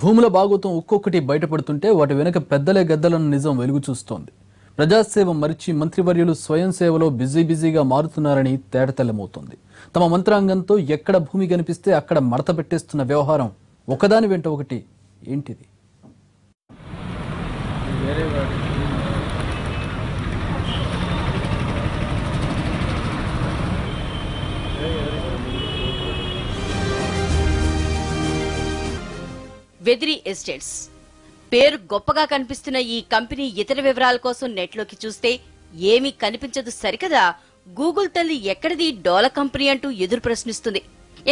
భూముల భాగోతం ఒక్కొక్కటి బయటపడుతుంటే వాటి వెనుక పెద్దలే గద్దలను నిజం వెలుగు చూస్తోంది. ప్రజాసేవ మరిచి మంత్రివర్యులు స్వయం సేవలో బిజీ బిజీగా మారుతున్నారని తేటతెల్లమవుతోంది. తమ మంత్రాంగంతో ఎక్కడ భూమి కనిపిస్తే అక్కడ మడత పెట్టేస్తున్న వ్యవహారం ఒకదాని వెంట ఒకటి ఏంటిది? వెదిరి ఎస్టేట్స్. పేరు గొప్పగా కనిపిస్తున్న ఈ కంపెనీ ఇతర వివరాల కోసం నెట్లోకి చూస్తే ఏమీ కనిపించదు సరికదా. గూగుల్ తల్లి ఎక్కడిది డోల కంపెనీ అంటూ ఎదురు ప్రశ్నిస్తుంది.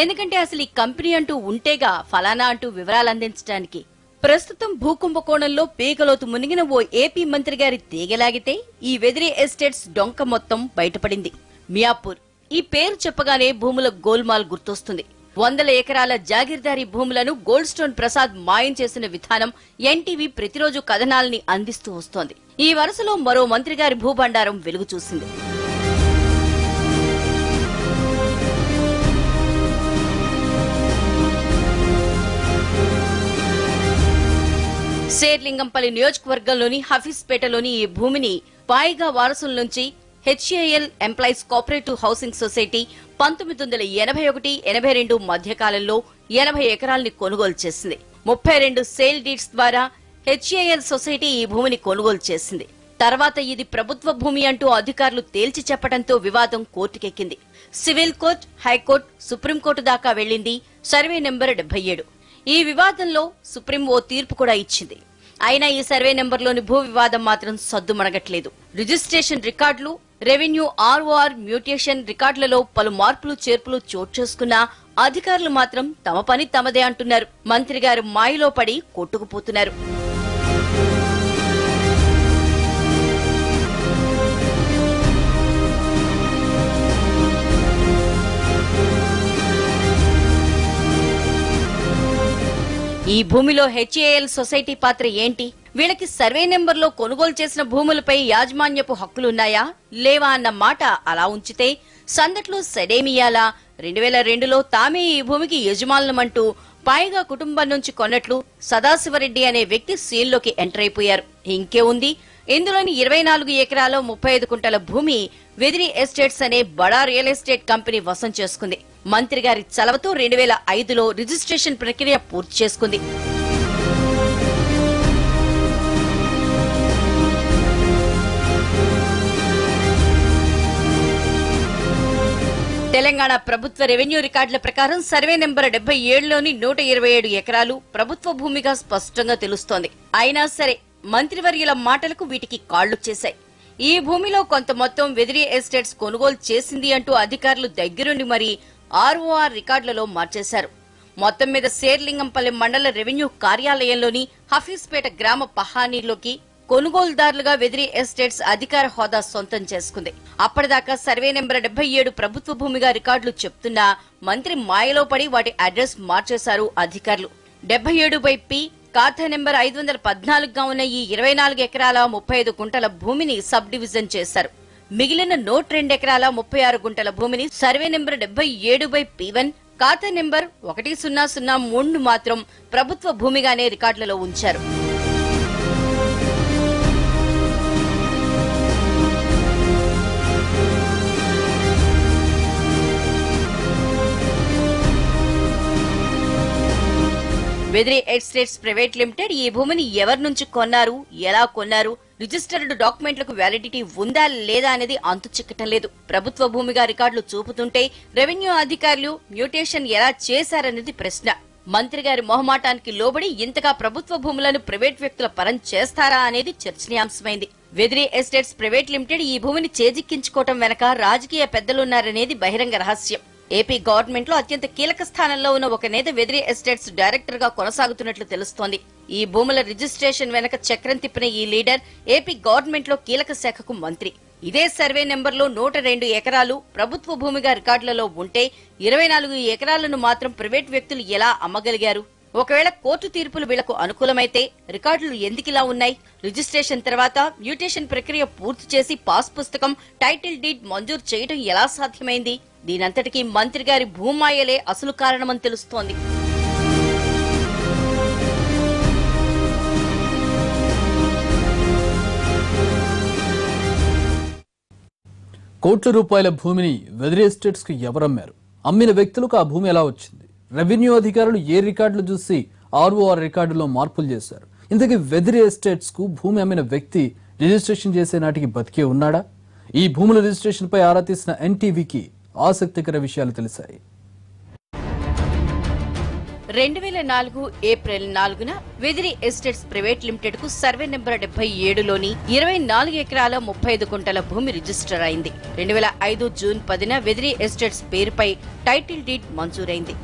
ఎందుకంటే అసలు ఈ కంపెనీ అంటూ ఉంటేగా ఫలానా అంటూ వివరాలు అందించడానికి. ప్రస్తుతం భూకుంభకోణంలో పీకలోతు మునిగిన ఓ ఏపీ మంత్రి గారి తీగలాగితే ఈ వెదిరి ఎస్టేట్స్ డొంక మొత్తం బయటపడింది. మియాపూర్. ఈ పేరు చెప్పగానే భూముల గోల్మాల్ గుర్తొస్తుంది. వందల ఎకరాల జాగీర్దారీ భూములను గోల్డ్ స్టోన్ ప్రసాద్ మాయం చేసిన విధానం ఎన్టీవీ ప్రతిరోజు కథనాల్ని అందిస్తూ వస్తోంది. ఈ వరుసలో మరో మంత్రి గారి భూభండారం వెలుగు చూసింది. శేర్లింగంపల్లి నియోజకవర్గంలోని హఫీజ్పేటలోని ఈ భూమిని పాయిగా వారసుల నుంచి HAL employees cooperative housing society పంతొమ్మిది వందల ఎనభై ఒకటి ఎనభై రెండు మధ్యకాలంలో ఎనభై ఎకరాల్ని కొనుగోలు చేసింది. ముప్పై రెండు సేల్ డీడ్స్ ద్వారా హెచ్ఏఎల్ సొసైటీ ఈ భూమిని కొనుగోలు చేసింది. తర్వాత ఇది ప్రభుత్వ భూమి అంటూ అధికారులు తేల్చి చెప్పడంతో వివాదం కోర్టుకెక్కింది. Civil court high court supreme court దాకా వెళ్ళింది సర్వే నెంబర్ డెబ్బై ఏడు. ఈ వివాదంలో సుప్రీం ఓ తీర్పు కూడా ఇచ్చింది. అయినా ఈ సర్వే నెంబర్లోని భూ వివాదం మాత్రం సద్దుమణగట్లేదు. Registration records revenue ROR mutation రికార్డులలో పలు మార్పులు చేర్పులు చోటు చేసుకున్నా అధికారులు మాత్రం తమ పని తమదే అంటున్నారు. మంత్రి గారు మాయలో పడి కొట్టుకుపోతున్నారు. ఈ భూమిలో హెచ్ఏఎల్ సొసైటీ పాత్ర ఏంటి? వీళ్ళకి సర్వే నెంబర్లో కొనుగోలు చేసిన భూములపై యాజమాన్యపు హక్కులున్నాయా? లేవా అన్న మాట అలా ఉంచితే సందట్లో సెడేమియాలా? రెండు వేల రెండులో తామే ఈ భూమికి యజమానులమంటూ పైగా కుటుంబం నుంచి కొన్నట్లు సదాశివరెడ్డి అనే వ్యక్తి సీన్లోకి ఎంటర్ అయిపోయారు. ఇంకే ఉంది. ఇందులోని ఇరవై నాలుగు ఎకరాల ముప్పై ఐదు కుంటల భూమి వెదిరి ఎస్టేట్స్ అనే బడా రియల్ ఎస్టేట్ కంపెనీ వశం చేసుకుంది. మంత్రి గారి చలవతో రెండు వేల ఐదులో రిజిస్ట్రేషన్ ప్రక్రియ పూర్తి చేసుకుంది. తెలంగాణ ప్రభుత్వ రెవెన్యూ రికార్డుల ప్రకారం సర్వే నెంబర్ డెబ్బై ఏడులోని నూట ఇరవై ఏడు ఎకరాలు ప్రభుత్వ భూమిగా స్పష్టంగా తెలుస్తోంది. అయినా సరే మంత్రివర్యుల మాటలకు వీటికి కాళ్ళు చేశాయి. ఈ భూమిలో కొంత మొత్తం వెదిరి ఎస్టేట్స్ కొనుగోలు చేసింది అంటూ అధికారులు దగ్గరుండి మరీ ఆర్ఓఆర్ రికార్డులలో మార్చేశారు. మొత్తం మీద శేర్లింగంపల్లి మండల రెవెన్యూ కార్యాలయంలోని హఫీజ్పేట గ్రామ పహానీలోకి కొనుగోలుదారులుగా వెదిరి ఎస్టేట్స్ అధికార హోదా సొంతం చేసుకుంది. అప్పటిదాకా సర్వే నెంబర్ డెబ్బై ఏడు ప్రభుత్వ భూమిగా రికార్డులు చెప్తున్నా మంత్రి మాయలో పడి వాటి అడ్రస్ మార్చేశారు అధికారులు. డెబ్బై ఏడు బై పి ఖాతా నెంబర్ ఐదు వందల పద్నాలుగుగా ఉన్న ఈ ఇరవై నాలుగు ఎకరాల ముప్పై ఐదు గుంటల భూమిని సబ్ డివిజన్ చేశారు. మిగిలిన నూట రెండు ఎకరాల ముప్పై ఆరు గుంటల భూమిని సర్వే నెంబర్ డెబ్బై ఏడు బై పి వన్ ఖాతా నెంబర్ ఒకటి సున్నా సున్నా మూడు మాత్రం ప్రభుత్వ భూమిగానే రికార్డులలో ఉంచారు. బెదిరి ఎస్టేట్స్ ప్రైవేట్ లిమిటెడ్ ఈ భూమిని ఎవరి నుంచి కొన్నారు ఎలా కొన్నారు రిజిస్టర్డ్ డాక్యుమెంట్లకు వ్యాలిడిటీ ఉందా లేదా అనేది అంతు చిక్కటం లేదు. ప్రభుత్వ భూమిగా రికార్డులు చూపుతుంటే రెవెన్యూ అధికారులు మ్యూటేషన్ ఎలా చేశారనేది ప్రశ్న. మంత్రి గారి మొహమాటానికి లోబడి ఇంతగా ప్రభుత్వ భూములను ప్రైవేట్ వ్యక్తుల పరం చేస్తారా అనేది చర్చనీయాంశమైంది. వెదిరి ఎస్టేట్స్ ప్రైవేట్ లిమిటెడ్ ఈ భూమిని చేజిక్కించుకోవటం వెనక రాజకీయ పెద్దలున్నారనేది బహిరంగ రహస్యం. ఏపీ గవర్నమెంట్లో అత్యంత కీలక స్థానంలో ఉన్న ఒక నేత వెదిరి ఎస్టేట్స్ డైరెక్టర్గా కొనసాగుతున్నట్లు తెలుస్తోంది. ఈ భూముల రిజిస్ట్రేషన్ వెనక చక్రం తిప్పిన ఈ లీడర్ ఏపీ గవర్నమెంట్లో కీలక శాఖకు మంత్రి. ఇదే సర్వే నెంబర్లో నూట రెండు ఎకరాలు ప్రభుత్వ భూమిగా రికార్డులలో ఉంటే ఇరవై నాలుగు ఎకరాలను మాత్రం ప్రైవేట్ వ్యక్తులు ఎలా అమ్మగలిగారు? ఒకవేళ కోర్టు తీర్పులు వీళ్ళకు అనుకూలమైతే రికార్డులు ఎందుకిలా ఉన్నాయి? రిజిస్ట్రేషన్ తర్వాత మ్యూటేషన్ ప్రక్రియ పూర్తి చేసి పాస్ పుస్తకం టైటిల్ డీడ్ మంజూరు చేయడం ఎలా సాధ్యమైంది? దీనంతటికీ మంత్రి గారి భూమాయలే అసలు కారణమని తెలుస్తోంది. కోట్ల రూపాయల భూమిని వెదరే ఎస్టేట్స్కు ఎవరమ్మారు? అమ్మిన వ్యక్తులకు ఆ భూమి ఎలా వచ్చింది? రెవెన్యూ అధికారులు ఏ రికార్డులు చూసి ఆర్ఓఆర్ రికార్డులో మార్పులు చేశారు? ఇంతకీ వెదిరి ఎస్టేట్స్కు భూమి అమ్మిన వ్యక్తి రిజిస్ట్రేషన్ చేసే నాటికి బతికే ఉన్నాడా? ఈ భూముల రిజిస్ట్రేషన్ పై ఆరా తీసిన ఎన్టీవీకి ఆసక్తికర విషయాలు తెలిసాయి రెండు వేల నాలుగు ఏప్రిల్ నాలుగున వెదిరి ఎస్టేట్స్ ప్రైవేట్ లిమిటెడ్కు సర్వే నెంబర్ డెబ్బై ఏడులోని ఇరవై నాలుగు ఎకరాల ముప్పై ఐదు గుంటల భూమి రిజిస్టర్ అయింది. రెండు వేల ఐదు జూన్ పదిన వెదిరి ఎస్టేట్స్ పేరుపై టైటిల్ డీడ్ మంజూరైంది.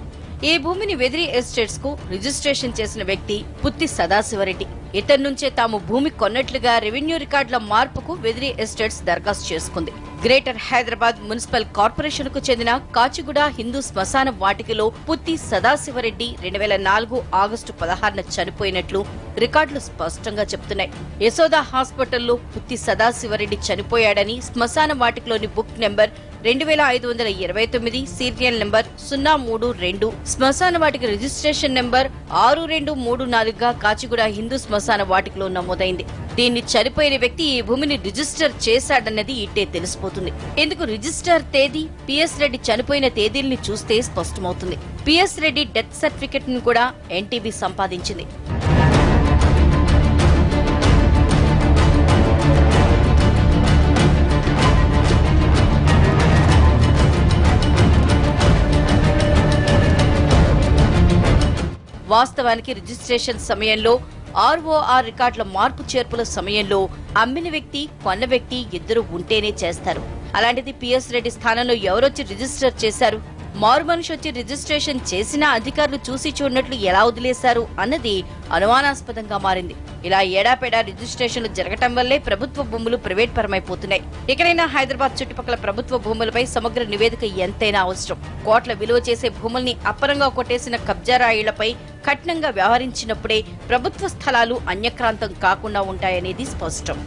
ఈ భూమిని వెదిరి ఎస్టేట్స్కు రిజిస్ట్రేషన్ చేసిన వ్యక్తి పుత్తి సదాశివరెడ్డి. ఇతని నుంచే తాము భూమి కొన్నట్లుగా రెవెన్యూ రికార్డుల మార్పుకు వెదిరి ఎస్టేట్స్ దరఖాస్తు చేసుకుంది. గ్రేటర్ హైదరాబాద్ మున్సిపల్ కార్పొరేషన్కు చెందిన కాచిగూడ హిందూ శ్మశాన వాటికలో పుత్తి సదాశివరెడ్డి రెండు వేల నాలుగు ఆగస్టు పదహారున చనిపోయినట్లు రికార్డులు స్పష్టంగా చెబుతున్నాయి యశోద హాస్పిటల్లో పుత్తి సదాశివరెడ్డి చనిపోయాడని శ్మశాన వాటికలోని బుక్ నెంబర్ రెండు వేల ఐదు వందల ఇరవై తొమ్మిది సీరియల్ నెంబర్ సున్నా మూడు రెండు శ్మశాన వాటిక రిజిస్ట్రేషన్ నెంబర్ ఆరు రెండు మూడు నాలుగుగా కాచిగూడ హిందూ శ్మశాన వాటికలో నమోదైంది. దీన్ని చనిపోయిన వ్యక్తి ఈ భూమిని రిజిస్టర్ చేశాడన్నది ఇట్టే తెలిసిపోతుంది. ఎందుకు రిజిస్టర్ తేదీ? పిఎస్ రెడ్డి చనిపోయిన తేదీల్ని చూస్తే స్పష్టమవుతుంది. పిఎస్ రెడ్డి డెత్ సర్టిఫికెట్ను కూడా ఎన్టీబీ సంపాదించింది. వాస్తవానికి రిజిస్ట్రేషన్ సమయంలో ఆర్ఓఆర్ రికార్డుల మార్పు చేర్పుల సమయంలో అమ్మిన వ్యక్తి కొన్న వ్యక్తి ఇద్దరు ఉంటేనే చేస్తారు. అలాంటిది పిఎస్ రెడ్డి స్థానంలో ఎవరొచ్చి రిజిస్టర్ చేశారు? మారు మనిషి వచ్చి రిజిస్ట్రేషన్ చేసినా అధికారులు చూసి చూడనట్లు ఎలా వదిలేశారు అన్నది అనుమానాస్పదంగా మారింది. ఇలా ఏడాపేడా రిజిస్ట్రేషన్లు జరగటం వల్లే ప్రభుత్వ భూములు ప్రైవేట్ పరమైపోతున్నాయి ఇకనైనా హైదరాబాద్ చుట్టుపక్కల ప్రభుత్వ భూములపై సమగ్ర నివేదిక ఎంతైనా అవసరం. కోట్ల విలువ చేసే భూముల్ని అప్పరంగా కొట్టేసిన కబ్జారాయిలపై కఠినంగా వ్యవహరించినప్పుడే ప్రభుత్వ స్థలాలు అన్యక్రాంతం కాకుండా ఉంటాయనేది స్పష్టం.